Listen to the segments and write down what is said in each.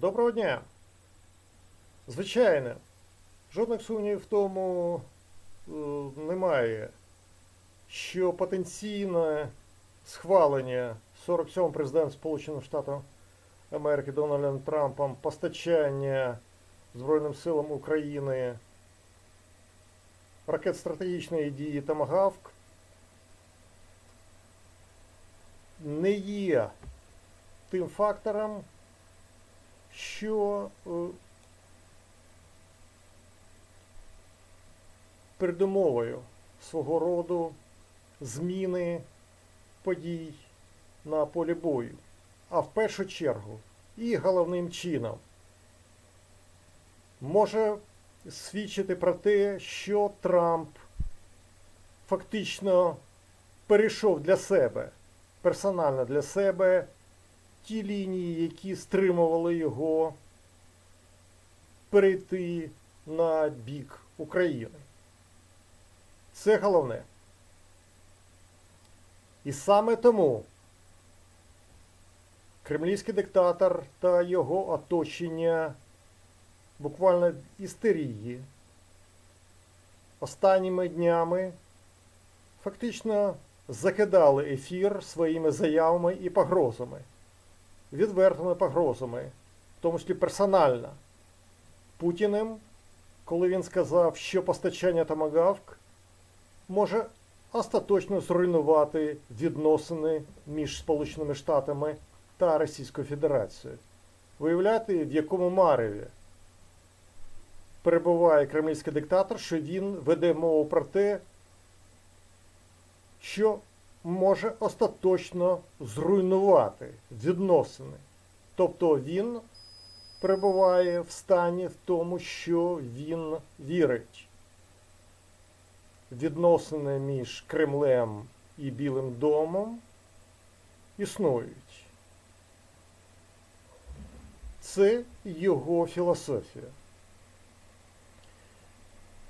Доброго дня. Звичайно, жодних сумнівів в тому е, немає, що потенційне схвалення 47 президентом Сполучених Штатів Америки Дональдом Трампом постачання Збройним силам України ракет стратегічної дії Томагавк не є тим фактором, що е, передумовою свого роду зміни подій на полі бою, а в першу чергу і головним чином. Може свідчити про те, що Трамп фактично перейшов для себе, персонально для себе ті лінії, які стримували його перейти на бік України. Це головне. І саме тому кремлівський диктатор та його оточення буквально істерії останніми днями фактично закидали ефір своїми заявами і погрозами відвертими погрозами, в тому числі персонально, Путіним, коли він сказав, що постачання Томагавк може остаточно зруйнувати відносини між Сполученими Штатами та Російською Федерацією. Виявляєте, в якому мареві перебуває кремлівський диктатор, що він веде мову про те, що може остаточно зруйнувати відносини. Тобто він перебуває в стані в тому, що він вірить. Відносини між Кремлем і Білим домом існують. Це його філософія.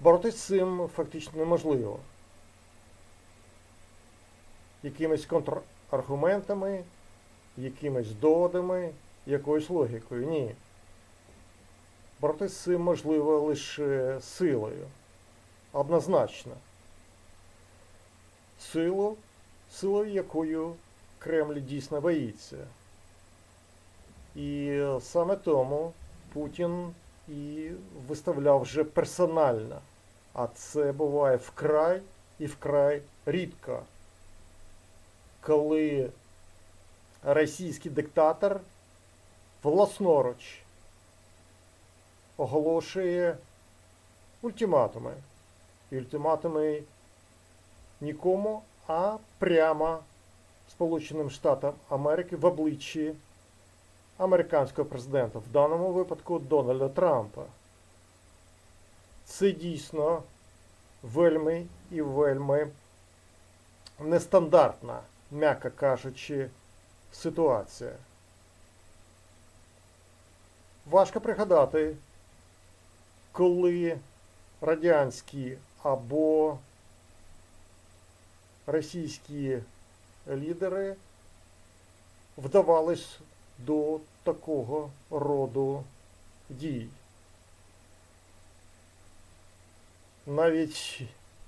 Боротися з цим фактично неможливо якимись контраргументами, якимись доводами, якоюсь логікою. Ні. Боротися з цим можливо лише силою. Однозначно. Силу, силою якою Кремль дійсно боїться. І саме тому Путін і виставляв вже персонально. А це буває вкрай і вкрай рідко коли російський диктатор власноруч оголошує ультиматуми. І ультиматуми нікому, а прямо Сполученим Штатам Америки в обличчі американського президента, в даному випадку Дональда Трампа. Це дійсно вельми і вельми нестандартна м'яко кажучи, ситуація. Важко пригадати, коли радянські або російські лідери вдавались до такого роду дій. Навіть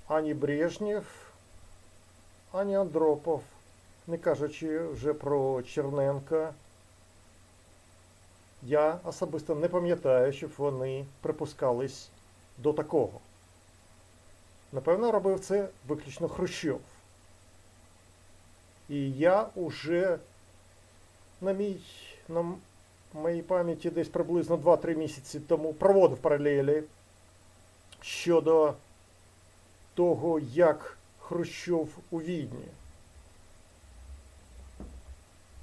ані Брежнєв, ані Андропов не кажучи вже про Черненка, я особисто не пам'ятаю, щоб вони припускались до такого. Напевно, робив це виключно Хрущов. І я уже на мій, на моїй пам'яті десь приблизно 2-3 місяці тому проводив паралелі щодо того, як Хрущов у Відні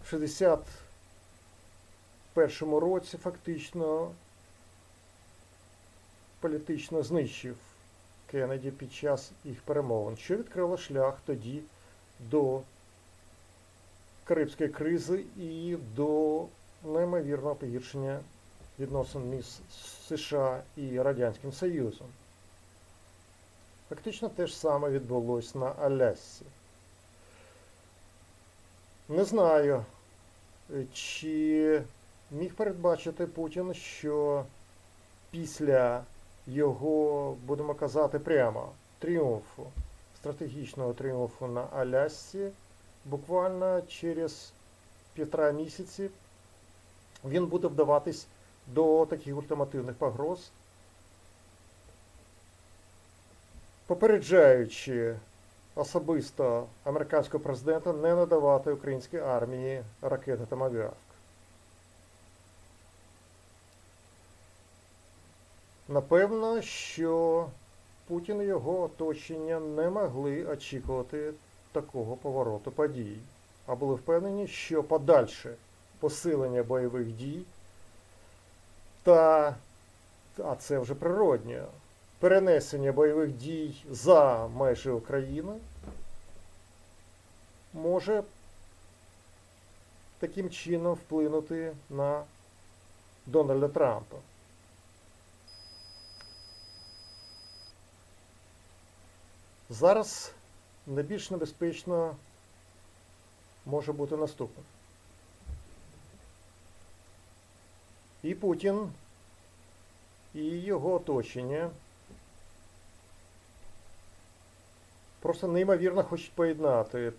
в 61 році фактично політично знищив Кеннеді під час їх перемовин, що відкрило шлях тоді до Карибської кризи і до неймовірного погіршення відносин між США і Радянським Союзом. Фактично те ж саме відбулося на Алясці. Не знаю, чи міг передбачити Путін, що після його, будемо казати прямо, тріумфу, стратегічного тріумфу на Алясці, буквально через півтора місяці він буде вдаватись до таких ультимативних погроз, попереджаючи особисто американського президента не надавати українській армії ракети Томагавк. Напевно, що Путін і його оточення не могли очікувати такого повороту подій, а були впевнені, що подальше посилення бойових дій та, а це вже природньо, перенесення бойових дій за межі України може таким чином вплинути на Дональда Трампа. Зараз найбільш небезпечно може бути наступне. І Путін, і його оточення просто неймовірно хочуть поєднати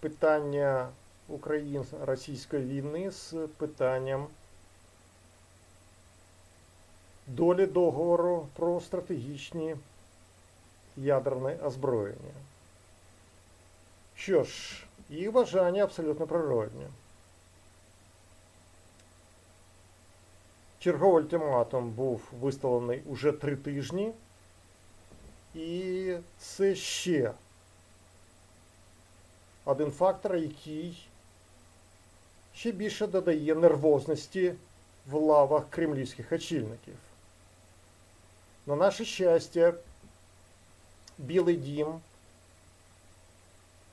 питання українсько-російської війни з питанням долі договору про стратегічні ядерне озброєння. Що ж, їх бажання абсолютно природні. Черговий ультиматум був виставлений уже три тижні, і це ще один фактор, який ще більше додає нервозності в лавах кремлівських очільників. На наше щастя, Білий дім,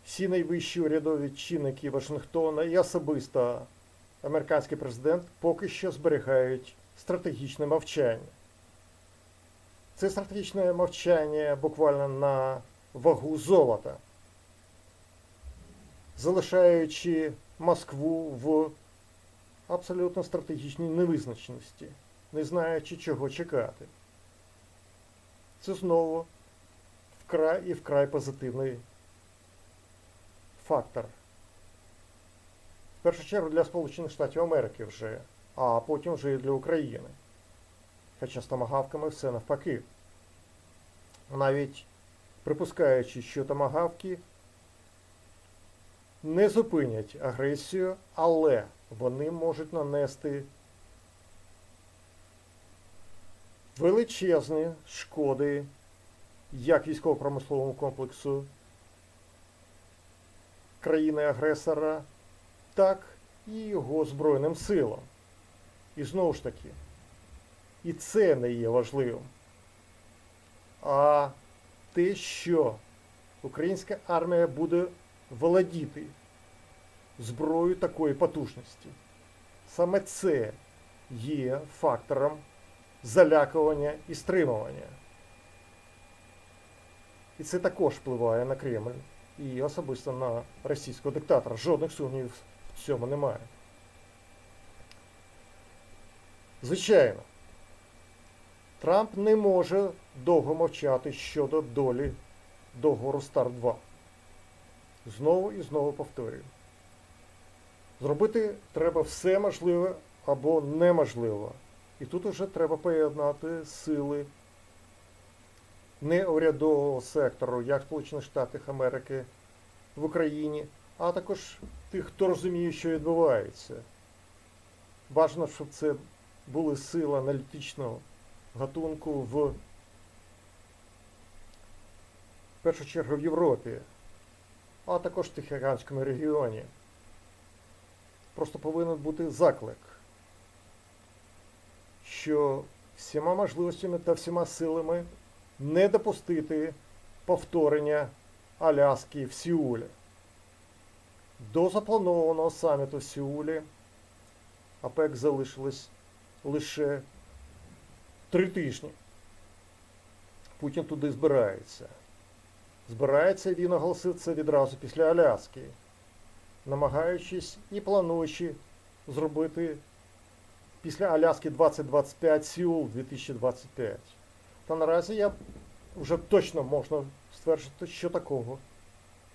всі найвищі урядові чинники Вашингтона і особисто американський президент поки що зберігають стратегічне мовчання. Це стратегічне мовчання буквально на вагу золота, залишаючи Москву в абсолютно стратегічній невизначеності, не знаючи, чого чекати. Це знову вкрай і вкрай позитивний фактор. В першу чергу для Сполучених Штатів Америки вже, а потім вже і для України. Хоча з томагавками все навпаки. Навіть припускаючи, що томагавки не зупинять агресію, але вони можуть нанести величезні шкоди як військово-промисловому комплексу країни-агресора, так і його Збройним силам. І знову ж таки, і це не є важливим. А те, що українська армія буде володіти зброєю такої потужності. Саме це є фактором залякування і стримування. І це також впливає на Кремль і особисто на російського диктатора. Жодних сумнівів в цьому немає. Звичайно, Трамп не може довго мовчати щодо долі договору Стар 2. Знову і знову повторюю. Зробити треба все можливе або неможливе. І тут уже треба поєднати сили неурядового сектору, як Сполучених Штатів Америки в Україні, а також тих, хто розуміє, що відбувається. Бажано, щоб це були сили аналітичного гатунку в, в першу чергу в Європі, а також в Тихоокеанському регіоні. Просто повинен бути заклик, що всіма можливостями та всіма силами не допустити повторення Аляски в Сеулі. До запланованого саміту в Сеулі АПЕК залишилось лише три тижні. Путін туди збирається. Збирається він оголосив відразу після Аляски, намагаючись і плануючи зробити після Аляски 2025, Сеул 2025. Та наразі я вже точно можна стверджувати, що такого,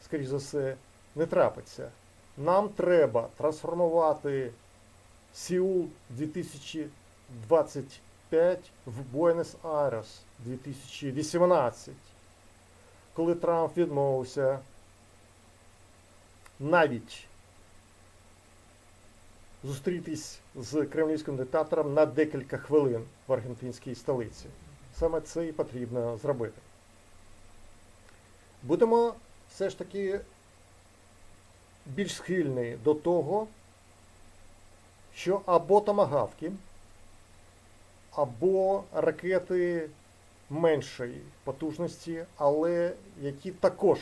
скоріш за все, не трапиться. Нам треба трансформувати Сеул 2025 в Буенос-Айрес 2018, коли Трамп відмовився навіть зустрітись з кремлівським диктатором на декілька хвилин в аргентинській столиці. Саме це і потрібно зробити. Будемо все ж таки більш схильні до того, що або томагавки, або ракети меншої потужності, але які також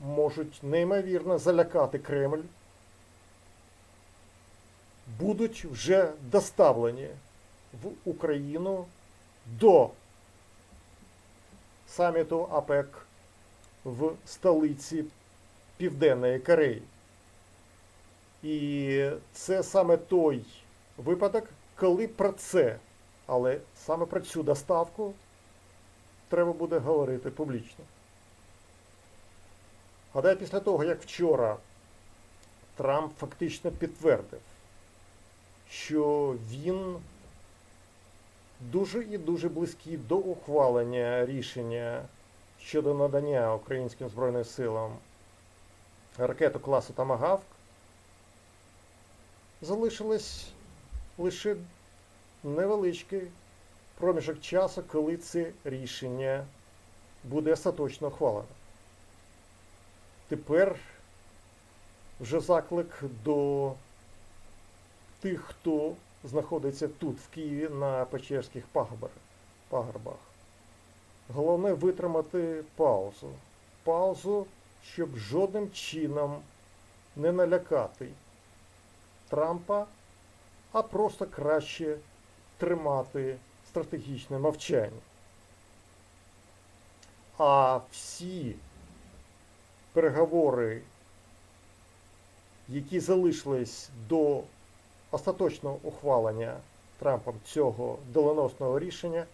можуть неймовірно залякати Кремль, будуть вже доставлені в Україну до саміту АПЕК в столиці Південної Кореї. І це саме той випадок, коли про це, але саме про цю доставку треба буде говорити публічно. Гадаю, після того, як вчора Трамп фактично підтвердив, що він дуже і дуже близький до ухвалення рішення щодо надання українським Збройним силам ракету класу Тамагавк, залишилось лише невеличкий проміжок часу, коли це рішення буде остаточно ухвалено. Тепер вже заклик до тих, хто знаходиться тут, в Києві, на Печерських пагорбах. Головне витримати паузу. Паузу, щоб жодним чином не налякати Трампа, а просто краще тримати стратегічне мовчання. А всі переговори, які залишились до остаточного ухвалення Трампом цього доленосного рішення,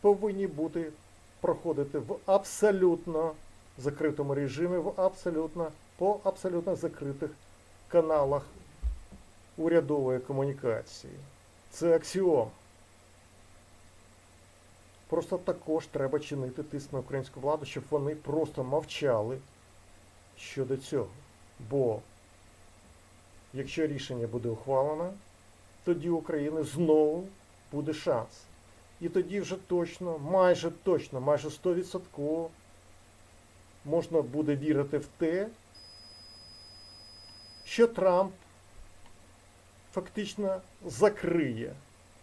повинні бути проходити в абсолютно закритому режимі, в абсолютно по абсолютно закритих каналах урядової комунікації. Це аксіом. Просто також треба чинити тиск на українську владу, щоб вони просто мовчали щодо цього. Бо якщо рішення буде ухвалено, тоді України знову буде шанс. І тоді вже точно, майже точно, майже 100% можна буде вірити в те, що Трамп фактично закриє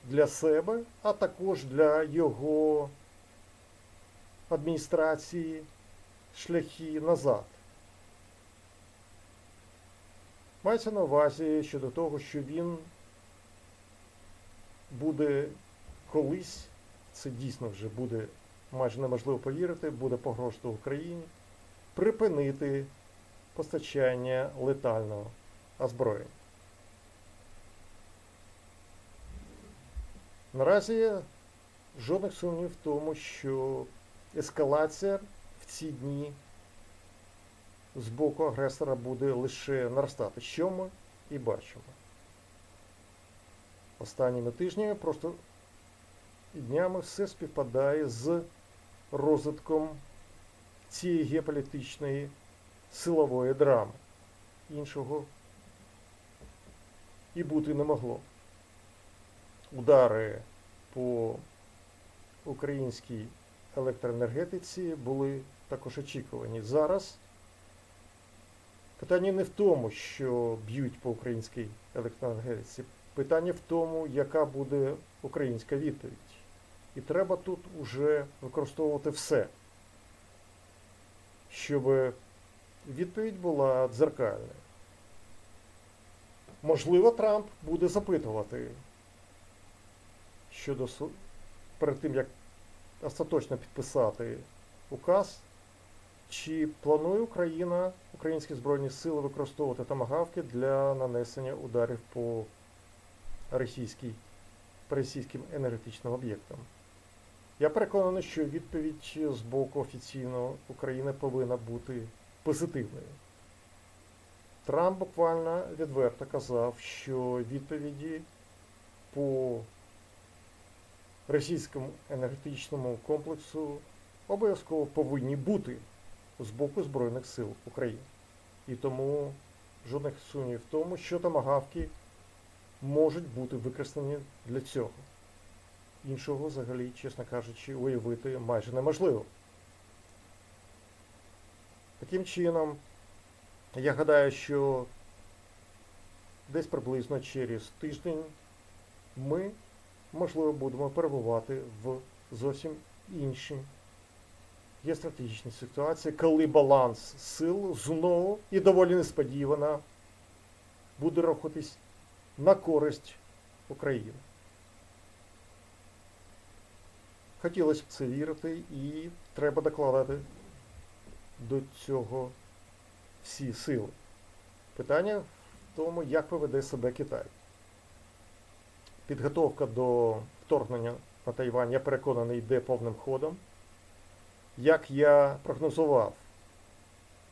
для себе, а також для його адміністрації шляхи назад. Мається на увазі щодо того, що він буде колись, це дійсно вже буде майже неможливо повірити, буде погрожувати Україні, припинити постачання летального озброєння. Наразі жодних сумнів в тому, що ескалація в ці дні з боку агресора буде лише наростати, що ми і бачимо. Останніми тижнями просто днями все співпадає з розвитком цієї геополітичної силової драми. Іншого і бути не могло. Удари по українській електроенергетиці були також очікувані. Зараз питання не в тому, що б'ють по українській електроенергетиці. Питання в тому, яка буде українська відповідь. І треба тут уже використовувати все, щоб відповідь була дзеркальною. Можливо, Трамп буде запитувати щодо перед тим, як остаточно підписати указ, чи планує Україна, українські збройні сили використовувати тамагавки для нанесення ударів по Російській по російським енергетичним об'єктам. Я переконаний, що відповідь з боку офіційно України повинна бути позитивною. Трамп буквально відверто казав, що відповіді по російському енергетичному комплексу обов'язково повинні бути з боку Збройних сил України. І тому жодних сумнівів в тому, що томагавки можуть бути використані для цього. Іншого взагалі, чесно кажучи, уявити майже неможливо. Таким чином, я гадаю, що десь приблизно через тиждень ми, можливо, будемо перебувати в зовсім іншій геостратегічній ситуації, коли баланс сил знову і доволі несподівано буде рухатись на користь України. Хотілося б це вірити, і треба докладати до цього всі сили. Питання в тому, як поведе себе Китай. Підготовка до вторгнення на Тайвань, я переконаний, йде повним ходом. Як я прогнозував,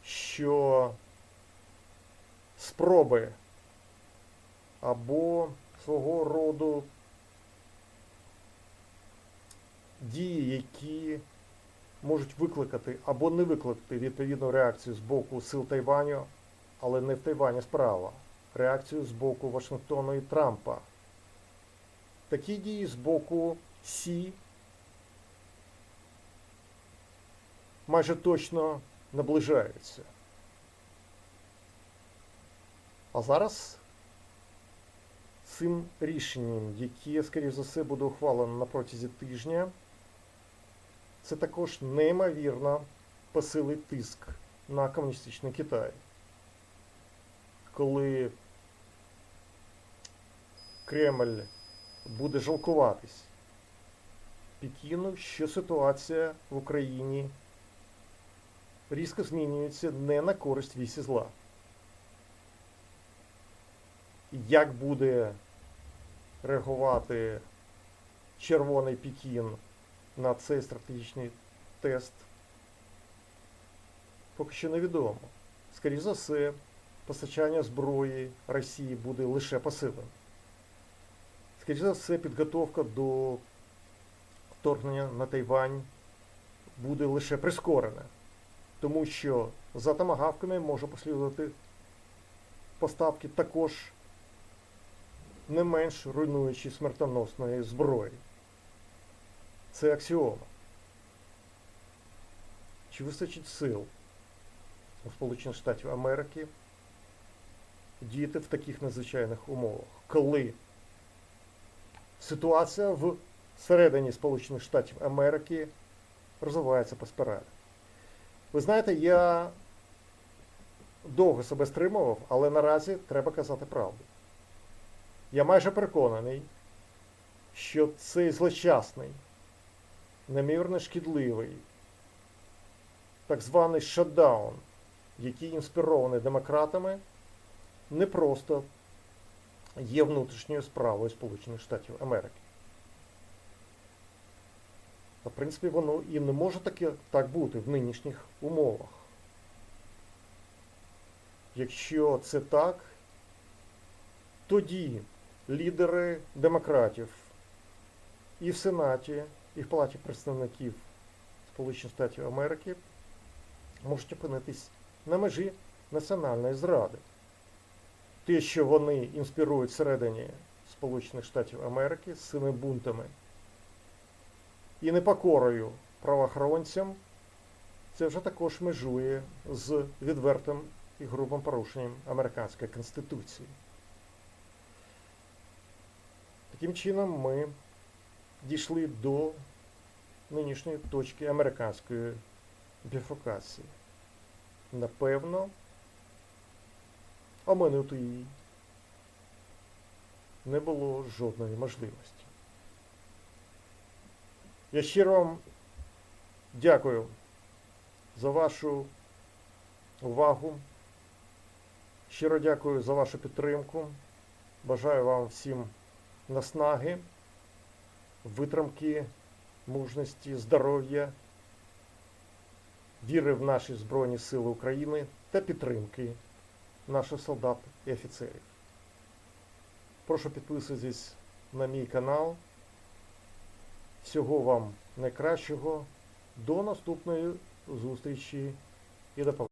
що спроби або свого роду дії, які можуть викликати або не викликати відповідну реакцію з боку сил Тайваню, але не в Тайвані справа. Реакцію з боку Вашингтону і Трампа. Такі дії з боку Сі майже точно наближаються. А зараз цим рішенням, яке, скоріш за все, буде ухвалено на протязі тижня, це також неймовірно посилить тиск на комуністичний Китай. Коли Кремль буде жалкуватись Пекіну, що ситуація в Україні різко змінюється не на користь вісі зла. Як буде реагувати Червоний Пекін на цей стратегічний тест, поки що невідомо. Скоріше за все, постачання зброї Росії буде лише посиленим. Скоріше за все, підготовка до вторгнення на Тайвань буде лише прискорена, тому що за томагавками може послідувати поставки також не менш руйнуючі смертоносної зброї. Це аксіома. Чи вистачить сил у Сполучених Штатів Америки діяти в таких надзвичайних умовах, коли ситуація в середині Сполучених Штатів Америки розвивається по спіралі? Ви знаєте, я довго себе стримував, але наразі треба казати правду. Я майже переконаний, що цей злочасний, немірно шкідливий, так званий шатдаун, який інспірований демократами, не просто є внутрішньою справою Сполучених Штатів Америки. В принципі, воно і не може таки, так бути в нинішніх умовах. Якщо це так, тоді лідери демократів і в Сенаті, і в Палаті представників Сполучених Штатів Америки можуть опинитись на межі національної зради. Те, що вони інспірують всередині Сполучених Штатів Америки з цими бунтами і непокорою правоохоронцям, це вже також межує з відвертим і грубим порушенням американської конституції. Таким чином ми дійшли до нинішньої точки американської біфокації. Напевно, оминути її не було жодної можливості. Я щиро вам дякую за вашу увагу. Щиро дякую за вашу підтримку. Бажаю вам всім наснаги витримки, мужності, здоров'я, віри в наші Збройні Сили України та підтримки наших солдат і офіцерів. Прошу підписуйтесь на мій канал. Всього вам найкращого. До наступної зустрічі і до побачення.